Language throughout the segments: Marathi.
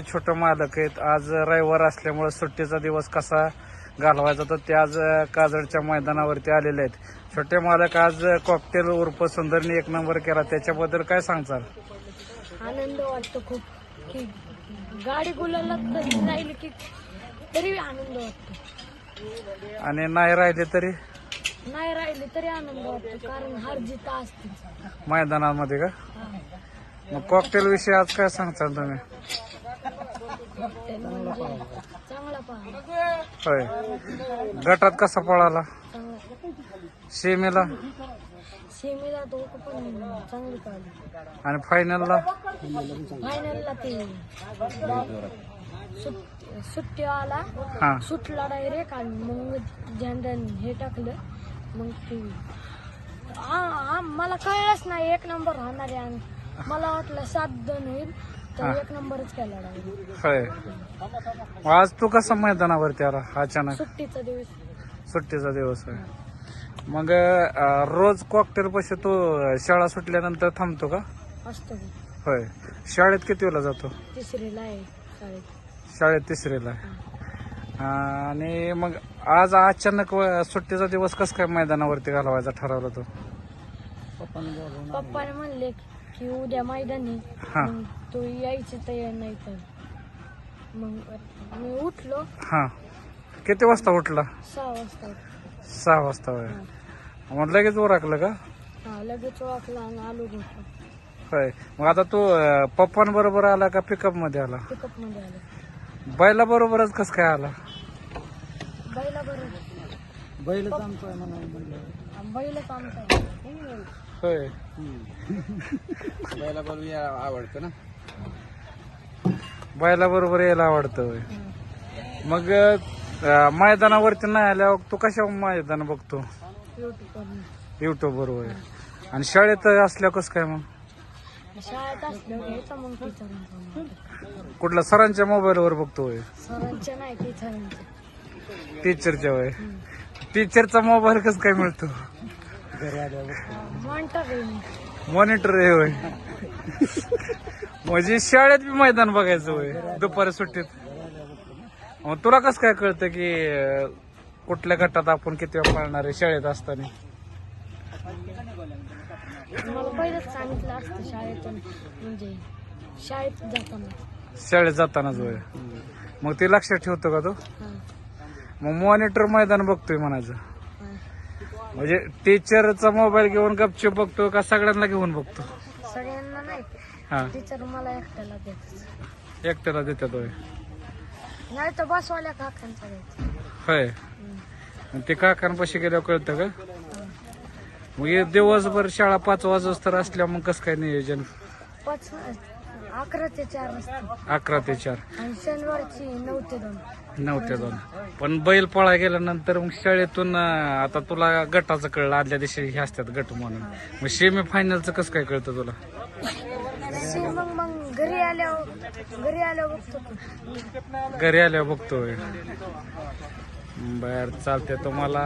जे छोटे मालक आहेत आज रविवार असल्यामुळे सुट्टीचा दिवस कसा घालवायचा तर ते आज काजळच्या मैदानावरती आलेले आहेत. छोटे मालक आज कॉकटेल उर्फ सुंदरनी एक नंबर केला. त्याच्याबद्दल काय सांगचाल? आनंद वाटतो खूप की गाडी गुलाला तरी राहिली की तरी आनंद वाटतो. आणि नाही राहिले तरी? नाही राहिली तरी आनंद वाटतो कारण हार जित असते मैदानामध्ये का? मग कॉकटेल विषयी आज काय सांगचाल तुम्ही? चांगला पहा होय. गटात कसा पळाला? सेमीला? सेमीला तो पण चांगली आणि फायनलला? फायनलला ते सुट- सुट्टी आला. हा. सुटला डायरेक्ट आणि मग झेंडन हे टाकलं. मग ते आ- आ- मला कळलंच नाही एक नंबर राहणार आहे आणि मला वाटलं सात दोन होईल. तर हा. एक नंबरच केला डायरेक्ट होय. मग आज तू कसा मैदानावरती आला अचानक? सुट्टीचा दिवस. सुट्टीचा दिवस आहे मग अं, रोज कॉकटेल पैसे तू अं, शाळा सुटल्यानंतर थांबतो का? असतो की. होय. शाळेत किती वेळा जातो? तिसरीला आहे शाळेत. शाळेत तिसरीला आहे. अं, आणि मग आज अचानक व- सुट्टीचा दिवस कस काय मैदानावरती घालवायचा ठरवला तो? पप्पाने म्हणले की उद्या मैदान. हा. तू यायची तयार नाही तर. मग मी उठलो. हा. किती वाजता उठला? सहा वाजता सहा वाजता होय. मग लगेच ओरखलं का? हा लगेच ओळखला आणि आलो घेतलो होय. मग आता तू पप्पांबरोबर आला का पिकअपमध्ये आला? पिकअपमध्ये आलो. बैला बरोबरच कस काय आला? बैला बरोबर. आमचं आहे म्हणून बैलच आमचा आहे. होय. बैला बोलू आवडतं ना? बैला बरोबर यायला आवडतं होय. मग अं, मैदानावरती नाही आल्यावर तू कशा मैदान बघतो? युट्यूबवर युट्यूब बरोबर आणि शाळेत असल्या कसं काय मग? शाळेत असल्यावर घ्यायचा मग टीचरांचा कुठल्या सरांच्या मोबाईलवर बघतो होय? सरांचे नाही टीचरांचे टीचरच्या होय. टीचरचा मोबाईल कसं काय मिळतो? मॉनिटर आहे होय. म्हणजे शाळेत बी मैदान बघायचं होय दुपारी सुट्टीत. मग तुला कसं काय कळतं की अं, कुठल्या गटात आपण किती वेळा पाळणार आहे शाळेत असताना? मला पहिलंच सांगितलं असतं शाळेतून म्हणजे शाळेत जाताना. शाळेत जातानाच होय. मग ते लक्षात ठेवतो का तो? हा, मग मॉनिटर मैदान बघतोय म्हणायचं. म्हणजे टीचरचा मोबाईल घेऊन गपचूप बघतो का सगळ्यांना घेऊन बघतो? सगळ्यांना नाही. हा. टीचर मला एकट्याला देतात एकट्याला देतात होय. नाही तर बसवाल्या काकांचा द्यायचा होय. ते काकांपाशी गेल्यावर कळतं का? मग हे दिवसभर शाळा पाच वाजता असल्या मग कसं काय नियोजन? पाच अकरा ते चार अकरा ते चार. आणि शनिवारची नऊ ते दोन. नऊ ते दोन. पण बैल पळा गेल्यानंतर मग शाळेतून अं, आता तुला गटाचं कळलं आदल्या दिवशी हे असतात गट म्हणून. मग सेमी फायनलचं कसं काय कळतं तुला? मग मग घरी आल्यावर घरी आल्यावर बघतो. घरी आल्यावर बघतोय. बर चालते तुम्हाला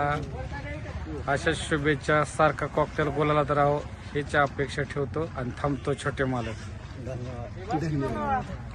अशाच शुभेच्छा सारखा कॉकटेल बोलायला तर राहो हीच अपेक्षा ठेवतो आणि थांबतो छोटे मालक. धन्यवाद. धन्यवाद.